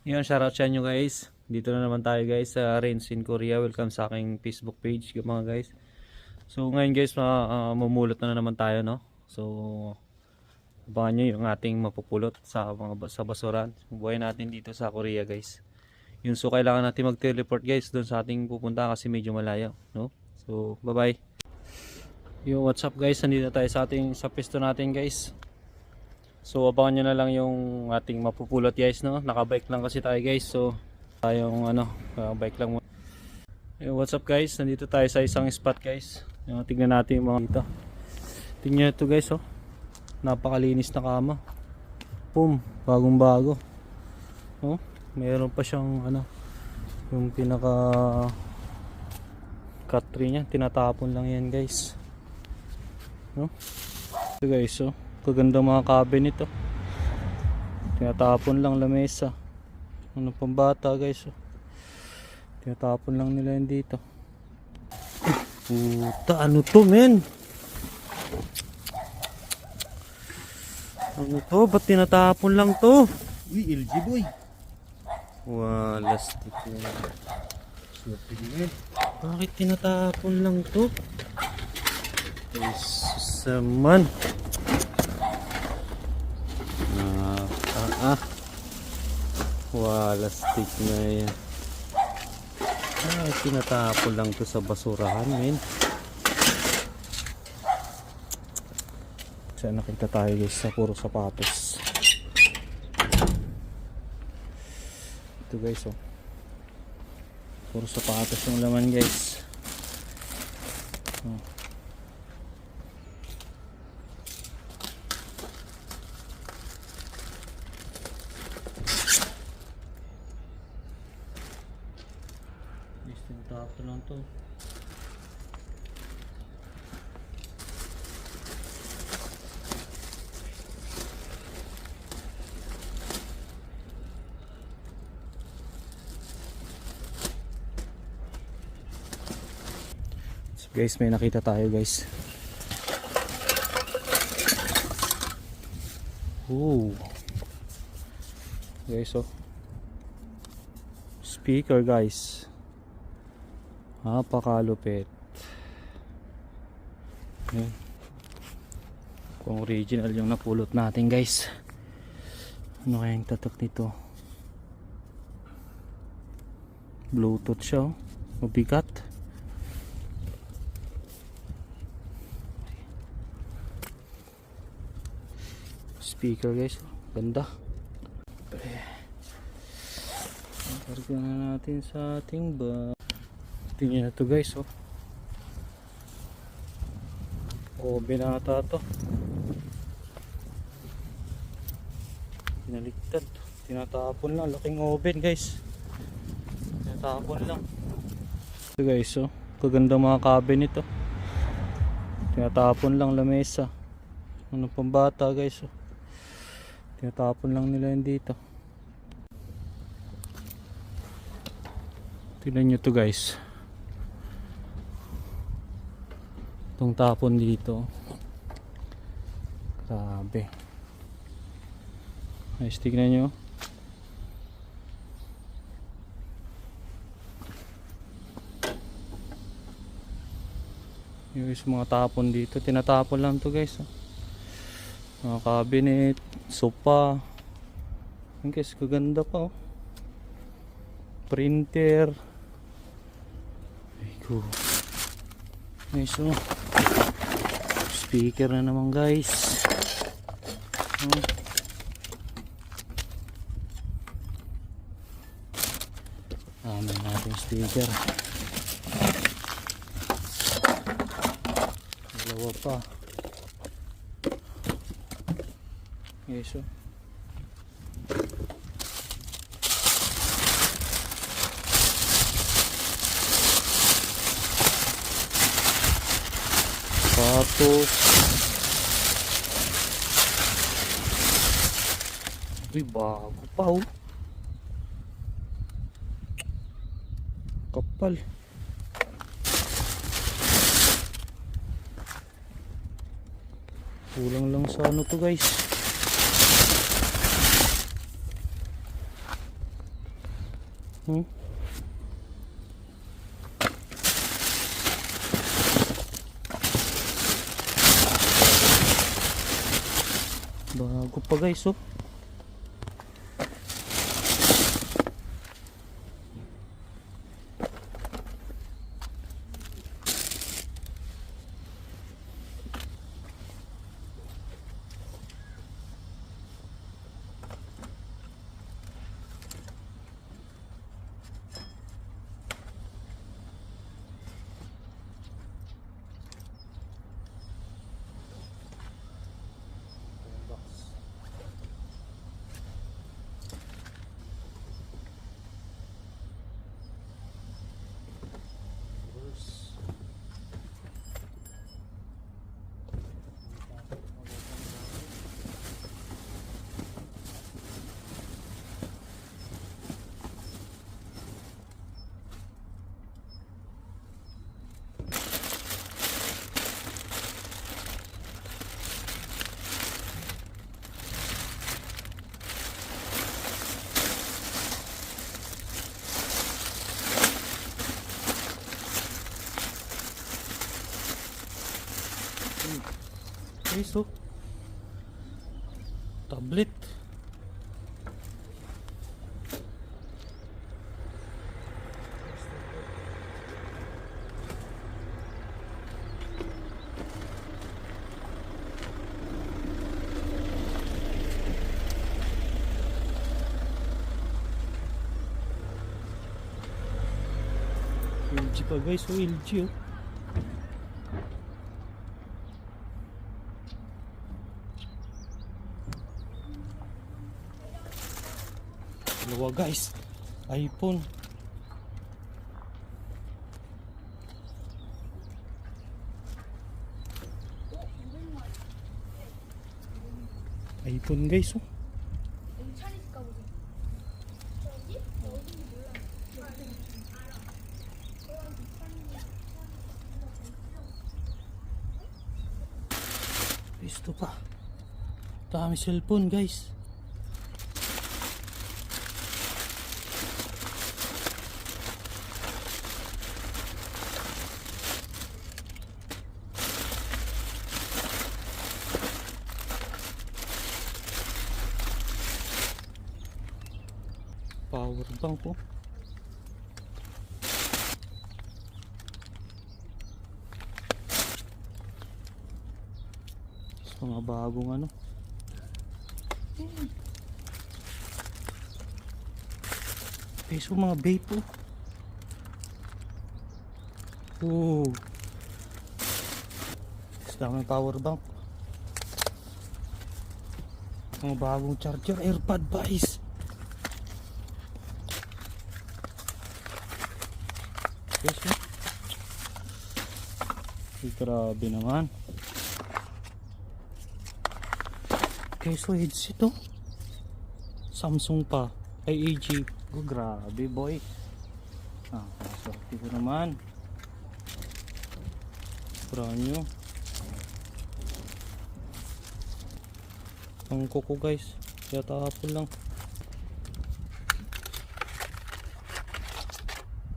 Yun, shoutout sa inyo guys. Dito na naman tayo guys sa Rains in Korea. Welcome sa aking Facebook page mga guys. So ngayon guys, ah, mamulot na naman tayo no. So abangan nyo yung ating mapupulot sa mga sa basuran. Buhay natin dito sa Korea guys. Yun so kailangan natin mag-teleport guys doon sa ating pupunta kasi medyo malayo, no? So bye bye. Yo, what's up guys? Nandito tayo sa ating sa pisto natin guys. So abangan nyo na lang yung ating mapupulot guys no. Nakabike lang kasi tayo guys. So tayong ano, bike lang muna. Yo, what's up guys? Nandito tayo sa isang spot guys. Yung, tignan natin yung mga dito. Tingnan ito guys oh. Napakalinis na kama. Boom, bagong bago. Oh, mayroon pa siyang ano, yung pinaka cut tree niya, tinatapon lang yan guys. No? Ito guys, oh. Kaganda mga cabinet ito. Tinatapon lang lamesa. Ano pang bata guys, oh. Tinatapon lang nila yan dito. Puta, ano to men? Ano to? Ba't tinatapon lang to? Uy, LG boy. Walas tito. Swerte din Bakit tinatapon lang to? Jesus naman. Ah, ah, ah. Walas stick na yan. Ay, tinatapon lang to sa basurahan, men. Saan nakita tayo guys sa puro sapatos. Ito guys, oh. Puro sapatos yung laman guys. Oh. Guys, tinatapon lang to. So guys, may nakita tayo guys. Ooh. Guys, oh. Speaker guys. Napakalupit. Yan. Kung original yung napulot natin guys. Ano kayang tatak nito? Bluetooth siya oh. Mabigat. Speaker guys. Ganda. Karga na natin sa ating ba tingnan na to guys oh. Oven ata to. Pinaliktad tinatapon lang. Laking oven guys. Tinatapon lang. Ito guys oh. Kaganda mga cabinet oh tinatapon lang lamesa. Ano pang bata guys oh Tinatapon lang nila yun dito. Tignan nyo to guys. Itong tapon dito. Grabe. Guys, tignan nyo. Yung mga tapon dito. Tinatapon lang to guys. Oh mga cabinet, sopa. Yan guys, kaganda pa oh. Printer. Ay ko. Nice oh. Speaker na naman guys. Oh. Amin natin speaker. Dalawa pa. Yes, oh. Sapatos. Uy, bago pa oh. Kapal. Kulang lang sa ano to guys. Hmm? Bago pa guys oh. Guys oh. Tablet. LG pa guys, oh LG oh. dalawa guys iPhone iPhone guys oh Listo pa. Dami cellphone guys. Power bank oh. mga bagong ano. Peso mga vape. Oh. Sa dami power bank. Mga bagong charger, airpod guys. Yes, eh. Grabe naman. Okay, so headset to. Samsung pa. Ay, AG. Oh, grabe boy. Ah, maswerte ko naman. Brand new. Ang kuko guys. Kaya tapon lang.